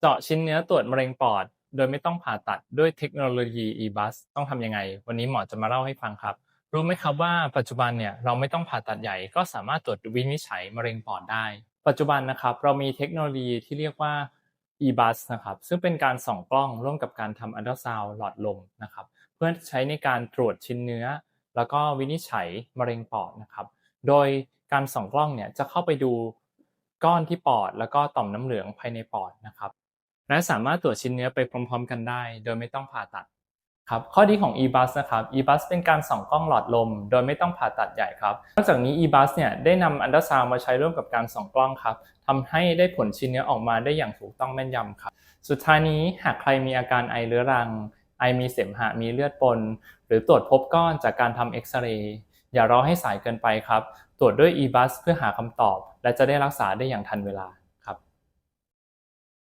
เจาะชิ้นเนื้อตรวจมะเร็งปอด โดยไม่ต้องผ่าตัดด้วยเทคโนโลยี EBUS ต้องทำยังไง วันนี้หมอจะมาเล่าให้ฟังครับ รู้ไหมครับว่าปัจจุบันเนี่ยเราไม่ต้องผ่าตัดใหญ่ก็สามารถตรวจวินิจฉัยมะเร็งปอดได้ ปัจจุบันนะครับเรามีเทคโนโลยีที่เรียกว่า EBUS นะครับซึ่งเป็นการส่องกล้องร่วมกับการทำอัลตราซาวด์หลอดลมนะครับเพื่อใช้ในการตรวจชิ้นเนื้อ แล้วก็วินิจฉัยมะเร็งปอดนะครับ โดยการส่องกล้องเนี่ยจะเข้าไปดูก้อนที่ปอด แล้วก็ต่อมน้ำเหลืองภายในปอดนะครับ และสามารถตรวจชิ้นเนื้อไปพร้อม ๆ กันได้ โดยไม่ต้องผ่าตัดครับข้อดีของ eBus นะครับ eBus เป็นการส่องกล้องหลอดลม โดยไม่ต้องผ่าตัดใหญ่ครับนอกจากนี้ eBus เนี่ยได้นำอันตราซาวมาใช้ร่วมกับการส่องกล้องครับทำให้ได้ผลชิ้นเนื้อออกมาได้อย่างถูกต้องแม่นยำครับ สุดท้ายนี้หากใครมีอาการไอเรื้อรัง ไอมีเสมหะมีเลือดปน หรือตรวจพบก้อนจากการทำเอ็กซเรย์อย่ารอให้สายเกินไปครับ ตรวจด้วย eBus เพื่อหาคำตอบ และจะได้รักษาได้อย่างทันเวลา